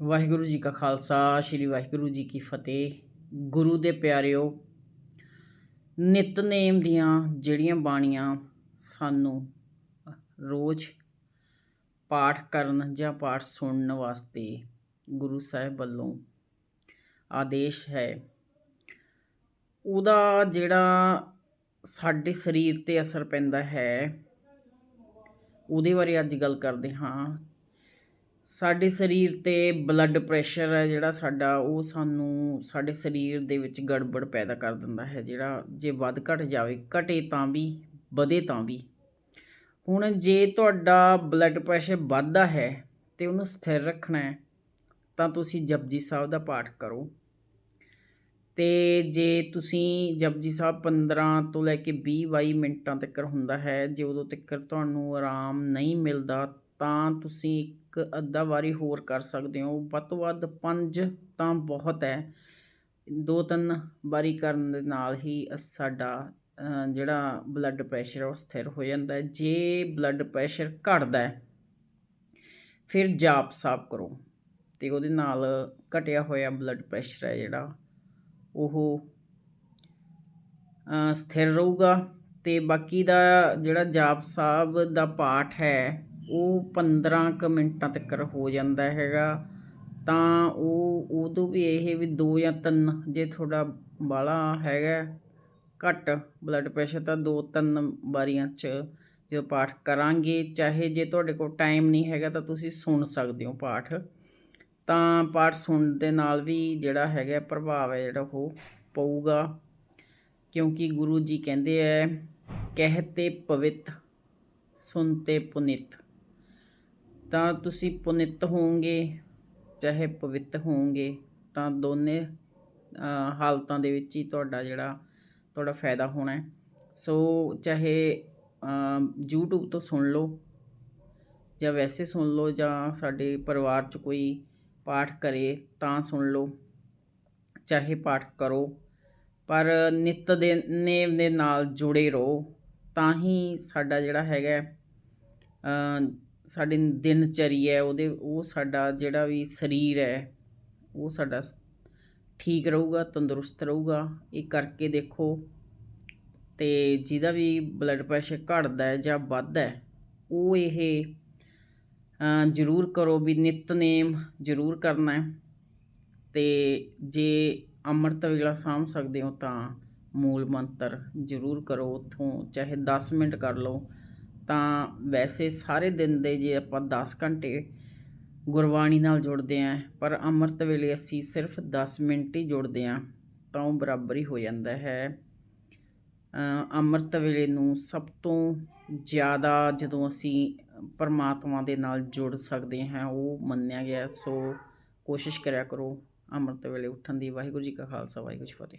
ਵਾਹਿਗੁਰੂ ਜੀ ਕਾ ਖਾਲਸਾ, ਸ੍ਰੀ ਵਾਹਿਗੁਰੂ ਜੀ ਕੀ ਫਤਿਹ। ਗੁਰੂ ਦੇ ਪਿਆਰਿਓ, ਨਿਤਨੇਮ ਦੀਆਂ ਜਿਹੜੀਆਂ ਬਾਣੀਆਂ ਸਾਨੂੰ ਰੋਜ਼ ਪਾਠ ਕਰਨ ਜਾਂ ਪਾਠ ਸੁਣਨ ਵਾਸਤੇ ਗੁਰੂ ਸਾਹਿਬ ਵੱਲੋਂ ਆਦੇਸ਼ ਹੈ, ਉਹਦਾ ਜਿਹੜਾ ਸਾਡੇ ਸਰੀਰ ਤੇ ਅਸਰ ਪੈਂਦਾ ਹੈ, ਉਹਦੇ ਬਾਰੇ ਅੱਜ ਗੱਲ ਕਰਦੇ ਹਾਂ। ਸਾਡੇ ਸਰੀਰ ਤੇ ਬਲੱਡ ਪ੍ਰੈਸ਼ਰ ਹੈ ਜਿਹੜਾ ਸਾਡਾ, ਉਹ ਸਾਨੂੰ ਸਾਡੇ ਸਰੀਰ ਦੇ ਵਿੱਚ ਗੜਬੜ ਪੈਦਾ ਕਰ ਦਿੰਦਾ ਹੈ ਜਿਹੜਾ ਜੇ ਵੱਧ ਘਟ ਜਾਵੇ, ਘਟੇ ਤਾਂ ਵੀ, ਵਧੇ ਤਾਂ ਵੀ। ਹੁਣ ਜੇ ਤੁਹਾਡਾ ਬਲੱਡ ਪ੍ਰੈਸ਼ਰ ਵੱਧਦਾ ਹੈ ਤੇ ਉਹਨੂੰ ਸਥਿਰ ਰੱਖਣਾ ਹੈ, ਤਾਂ ਤੁਸੀਂ ਜਪਜੀ ਸਾਹਿਬ ਦਾ ਪਾਠ ਕਰੋ। ਤੇ ਜੇ ਤੁਸੀਂ ਜਪਜੀ ਸਾਹਿਬ 15 ਤੋਂ ਲੈ ਕੇ 20 22 ਮਿੰਟਾਂ ਤੱਕ ਹੁੰਦਾ ਹੈ, ਜੇ ਉਦੋਂ ਤੱਕ ਤੁਹਾਨੂੰ ਆਰਾਮ ਨਹੀਂ ਮਿਲਦਾ ਤਾਂ ਤੁਸੀਂ ਇੱਕ ਅੱਧਾ ਵਾਰੀ ਹੋਰ ਕਰ ਸਕਦੇ ਹੋ। ਵੱਧ ਤੋਂ ਵੱਧ ਪੰਜ ਤਾਂ ਬਹੁਤ ਹੈ। ਦੋ ਤਿੰਨ ਵਾਰੀ ਕਰਨ ਦੇ ਨਾਲ ਹੀ ਸਾਡਾ ਜਿਹੜਾ ਬਲੱਡ ਪ੍ਰੈਸ਼ਰ ਉਹ ਸਥਿਰ ਹੋ ਜਾਂਦਾ ਜੇ ਬਲੱਡ ਪ੍ਰੈਸ਼ਰ ਘਟਦਾ ਫਿਰ ਜਾਪ ਸਾਫ਼ ਕਰੋ ਤੇ ਉਹਦੇ ਨਾਲ ਘਟਿਆ ਹੋਇਆ ਬਲੱਡ ਪ੍ਰੈਸ਼ਰ ਹੈ ਜਿਹੜਾ, ਉਹ ਸਥਿਰ ਰਹੂਗਾ ਤੇ ਬਾਕੀ ਦਾ ਜਿਹੜਾ ਜਾਪ ਸਾਹਿਬ ਦਾ ਪਾਠ ਹੈ ਉਹ ਪੰਦਰਾਂ ਕੁ ਮਿੰਟਾਂ ਤੱਕ ਹੋ ਜਾਂਦਾ ਹੈਗਾ, ਤਾਂ ਉਹ, ਉਦੋਂ ਵੀ ਇਹ ਵੀ ਦੋ ਜਾਂ ਤਿੰਨ ਜੇ ਤੁਹਾਡਾ ਬਾਹਲਾ ਹੈਗਾ, ਘੱਟ ਬਲੱਡ ਪ੍ਰੈਸ਼ਰ ਤਾਂ 2-3 ਵਾਰੀਆਂ 'ਚ ਜਦੋਂ ਪਾਠ ਕਰਾਂਗੇ, ਚਾਹੇ ਜੇ ਤੁਹਾਡੇ ਕੋਲ ਟਾਈਮ ਨਹੀਂ ਹੈਗਾ ਤਾਂ ਤੁਸੀਂ ਸੁਣ ਸਕਦੇ ਹੋ ਪਾਠ। ਤਾਂ ਪਾਠ ਸੁਣਨ ਦੇ ਨਾਲ ਵੀ ਜਿਹੜਾ ਹੈਗਾ ਪ੍ਰਭਾਵ ਹੈ ਜਿਹੜਾ ਉਹ ਪਊਗਾ, ਕਿਉਂਕਿ ਗੁਰੂ ਜੀ ਕਹਿੰਦੇ ਐ ਕਹਿਤੇ ਪਵਿੱਤ ਸੁਨਤੇ ਪੁਨਿਤ। ਤਾਂ ਤੁਸੀਂ ਪੁਨਿਤ ਹੋਵੋਗੇ, ਚਾਹੇ ਪਵਿੱਤ ਹੋਵੋਗੇ, ਤਾਂ ਦੋਨੇ ਹਾਲਤਾਂ ਦੇ ਵਿੱਚ ਹੀ ਤੁਹਾਡਾ ਜਿਹੜਾ, ਤੁਹਾਡਾ ਫਾਇਦਾ ਹੋਣਾ ਹੈ। ਸੋ ਚਾਹੇ YouTube ਤੋਂ ਸੁਣ ਲਓ, ਜਾਂ ਵੈਸੇ ਸੁਣ ਲਓ, ਜਾਂ ਸਾਡੇ ਪਰਿਵਾਰ 'ਚ ਕੋਈ ਪਾਠ ਕਰੇ, ਤਾਂ ਸੁਣ ਲਓ। ਚਾਹੇ ਪਾਠ ਕਰੋ, ਪਰ ਨਿਤ ਦੇ ਨੇਮ ਦੇ ਨਾਲ ਜੁੜੇ ਰਹੋ, ਤਾਂ ਹੀ ਸਾਡਾ ਜਿਹੜਾ ਹੈਗਾ ਸਾਡੀ ਦਿਨਚਰੀ ਹੈ, ਉਹਦੇ, ਉਹ ਸਾਡਾ ਜਿਹੜਾ ਵੀ ਸਰੀਰ ਹੈ, ਉਹ ਸਾਡਾ ਠੀਕ ਰਹੂਗਾ, ਤੰਦਰੁਸਤ ਰਹੂਗਾ। ਇਹ ਕਰਕੇ ਦੇਖੋ, ਤੇ ਜਿਹਦਾ ਵੀ ਬਲੱਡ ਪ੍ਰੈਸ਼ਰ ਘਟਦਾ ਹੈ ਜਾਂ ਵੱਧਦਾ ਹੈ, ਉਹ ਇਹ ਜ਼ਰੂਰ ਕਰੋ ਵੀ ਨਿਤਨੇਮ ਜ਼ਰੂਰ ਕਰਨਾ ਹੈ। ਤੇ ਜੇ ਅੰਮ੍ਰਿਤ ਵੇਲਾ ਸਾਂਭ ਸਕਦੇ ਹੋ ਤਾਂ ਮੂਲ ਮੰਤਰ ਜ਼ਰੂਰ ਕਰੋ। ਉਥੋਂ ਚਾਹੇ 10 ਮਿੰਟ ਕਰ ਲਓ ਤਾਂ ਵੈਸੇ ਸਾਰੇ ਦਿਨ ਦੇ ਜੇ ਆਪਾਂ 10 ਘੰਟੇ ਗੁਰਬਾਣੀ ਨਾਲ ਜੁੜਦੇ ਆਂ ਪਰ ਅੰਮ੍ਰਿਤ ਵੇਲੇ ਅਸੀਂ ਸਿਰਫ 10 ਮਿੰਟ ਹੀ ਜੁੜਦੇ ਆਂ ਤਾਂ ਉਹ ਬਰਾਬਰ ਹੀ ਹੋ ਜਾਂਦਾ ਹੈ। ਅੰਮ੍ਰਿਤ ਵੇਲੇ ਨੂੰ ਸਭ ਤੋਂ ਜ਼ਿਆਦਾ ਜਦੋਂ ਅਸੀਂ ਪਰਮਾਤਮਾ ਦੇ ਨਾਲ ਜੁੜ ਸਕਦੇ ਹਾਂ, ਉਹ ਮੰਨਿਆ ਗਿਆ, ਸੋ ਕੋਸ਼ਿਸ਼ ਕਰਿਆ ਕਰੋ ਅੰਮ੍ਰਿਤ ਵੇਲੇ ਉੱਠਣ ਦੀ। ਵਾਹਿਗੁਰੂ ਜੀ ਕਾ ਖਾਲਸਾ, ਵਾਹਿਗੁਰੂ ਜੀ ਫਤਿਹ।